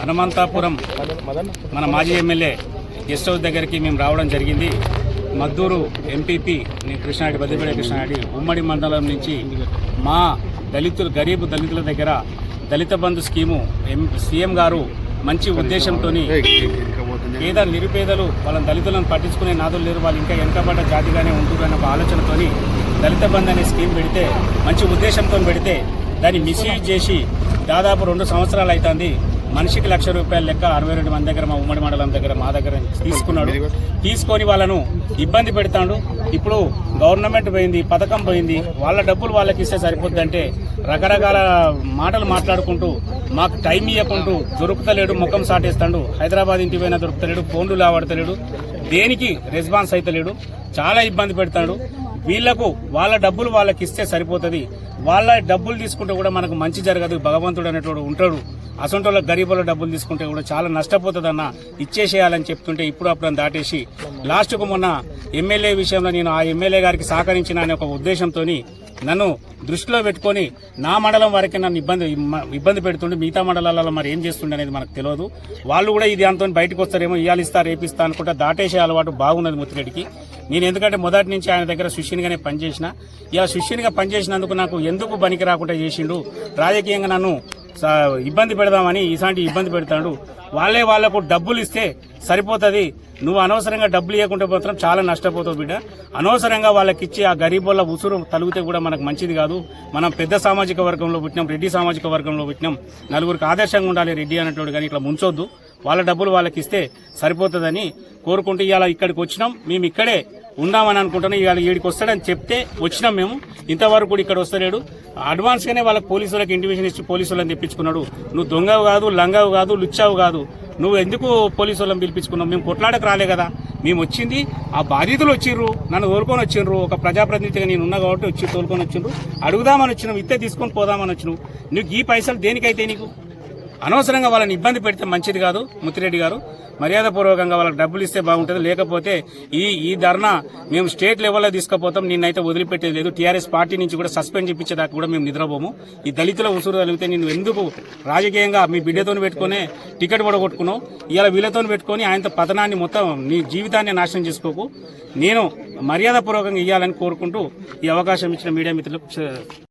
హనుమంతాపురం మన మాజీ MLA guest house దగ్గరికి మేము రావడం జరిగింది. మద్దూరు ఎంపీపీ కృష్ణారెడ్డి బద్దిపేట కృష్ణారెడ్డి ఉమ్మడి మండలం నుంచి మా దళితులు గరీబ్ దళితుల దగ్గర దళిత బంధు స్కీము ఎం సీఎం గారు మంచి ఉద్దేశంతో పేద నిరుపేదలు వాళ్ళ దళితులను పట్టించుకునే నాదులు లేరు. వాళ్ళు ఇంకా వెనకబడ్డ జాతిగానే ఉంటుంది అన్న ఒక ఆలోచనతోని దళిత బంధు అనే స్కీమ్ పెడితే మంచి ఉద్దేశంతో పెడితే దాన్ని మిస్యూజ్ చేసి దాదాపు రెండు సంవత్సరాలు అవుతుంది మనిషికి లక్ష రూపాయల లెక్క అరవై రెండు మంది దగ్గర మా ఉమ్మడి మండలం దగ్గర మా దగ్గర తీసుకున్నాడు. తీసుకొని వాళ్ళను ఇబ్బంది పెడతాడు. ఇప్పుడు గవర్నమెంట్ పోయింది పథకం పోయింది వాళ్ళ డబ్బులు వాళ్ళకి ఇస్తే సరిపోద్దంటే రకరకాల మాటలు మాట్లాడుకుంటూ మాకు టైం ఇవ్వకుంటూ దొరుకుతలేడు ముఖం సాటేస్తాడు. హైదరాబాద్ ఇంటి పోయినా దొరుకుతలేడు ఫోన్లు లావాడతలేడు దేనికి రెస్పాన్స్ అయితలేడు చాలా ఇబ్బంది పెడతాడు. వీళ్ళకు వాళ్ళ డబ్బులు వాళ్ళకి ఇస్తే సరిపోతుంది. వాళ్ళ డబ్బులు తీసుకుంటే కూడా మనకు మంచి జరగదు. భగవంతుడు అనేటోడు ఉంటాడు. అసొంటోళ్ళ గరీబుల డబ్బులు తీసుకుంటే కూడా చాలా నష్టపోతుందన్న ఇచ్చేసేయాలని చెప్తుంటే ఇప్పుడు అప్పుడు దాటేసి లాస్ట్కు మొన్న ఎమ్మెల్యే విషయంలో నేను ఆ ఎమ్మెల్యే గారికి సహకరించిన అనే ఒక ఉద్దేశంతో నన్ను దృష్టిలో పెట్టుకొని నా మండలం వరకే నన్ను ఇబ్బంది ఇబ్బంది పెడుతుండే. మిగతా మండలాలలో మరి ఏం చేస్తుండే అనేది మనకు తెలియదు. వాళ్ళు కూడా ఇది అంతో బయటకు వస్తారేమో ఇవాళ ఇస్తా రేపిస్తా అనుకుంటా దాటేసే అలవాటు బాగున్నది ముత్తిరెడ్డికి. నేను ఎందుకంటే మొదటి నుంచి ఆయన దగ్గర శిష్యునిగానే పనిచేసిన. ఇలా శిష్యునిగా పనిచేసినందుకు నాకు ఎందుకు పనికి రాకుండా చేసిండు? రాజకీయంగా నన్ను ఇబ్బంది పెడదామని ఇలాంటి ఇబ్బంది పెడతాడు. వాళ్ళే వాళ్ళకు డబ్బులు ఇస్తే సరిపోతుంది. నువ్వు అనవసరంగా డబ్బులు ఇవ్వకుంటే మాత్రం చాలా నష్టపోతావు బిడ్డ. అనవసరంగా వాళ్ళకి ఇచ్చి ఆ గరీబుల ఉసురు తలిగితే కూడా మనకు మంచిది కాదు. మనం పెద్ద సామాజిక వర్గంలో పుట్టినాం రెడ్డి సామాజిక వర్గంలో పుట్టినాం. నలుగురికి ఆదర్శంగా ఉండాలి రెడ్డి అనేటోడు కానీ ఇట్లా ముంచొద్దు. వాళ్ళ డబ్బులు వాళ్ళకి ఇస్తే సరిపోతుందని కోరుకుంటూ ఇవాళ ఇక్కడికి వచ్చినాం. మేము ఇక్కడే ఉందామని అనుకుంటున్నాం. ఇవాళ ఈడికి వస్తాడని చెప్తే వచ్చినాం మేము. ఇంతవరకు కూడా ఇక్కడ వస్తలేడు. అడ్వాన్స్గానే వాళ్ళ వాళ్ళకి పోలీసులకు ఇంటిమేషన్ ఇచ్చి పోలీసులను తెప్పించుకున్నాడు. నువ్వు దొంగవు కాదు లంగవు కాదు లుచ్చావు కాదు. నువ్వు ఎందుకు పోలీసు వాళ్ళని పిలిపించుకున్నావు? మేము కొట్లాడకు రాలే కదా. మేము వచ్చింది. ఆ బాధితులు వచ్చిర్రు. నన్ను తోలుకొని వచ్చిండ్రు ఒక ప్రజాప్రతినిధిగా నేను ఉన్నా కాబట్టి వచ్చి తోలుకొని వచ్చిండ్రు అడుగుదామని వచ్చినావు ఇత్తే తీసుకొని పోదామని వచ్చినావు నువ్వు ఈ పైసలు దేనికైతే నీకు? అనవసరంగా వాళ్ళని ఇబ్బంది పెడితే మంచిది కాదు ముత్తిరెడ్డి గారు. మర్యాదపూర్వకంగా వాళ్ళకి డబ్బులు ఇస్తే బాగుంటుంది. లేకపోతే ఈ ఈ ధర్నా మేము స్టేట్ లెవెల్లో తీసుకుపోతాం నిన్నైతే వదిలిపెట్టేది లేదు. టీఆర్ఎస్ పార్టీ నుంచి కూడా సస్పెండ్ చేయించేదాకా కూడా మేము నిద్రపోము. ఈ దళితుల ఉసురు తగిలితే నేను ఎందుకు రాజకీయంగా మీ బిడ్డతో పెట్టుకునే టికెట్ కూడా కొట్టుకున్నావు ఇలా వీళ్ళతో పెట్టుకొని ఆయనతో పతనాన్ని మొత్తం నీ జీవితాన్ని నాశనం చేసుకోకు. నేను మర్యాదపూర్వకంగా ఇవ్వాలని కోరుకుంటూ ఈ అవకాశం ఇచ్చిన మీడియా మిత్రులకు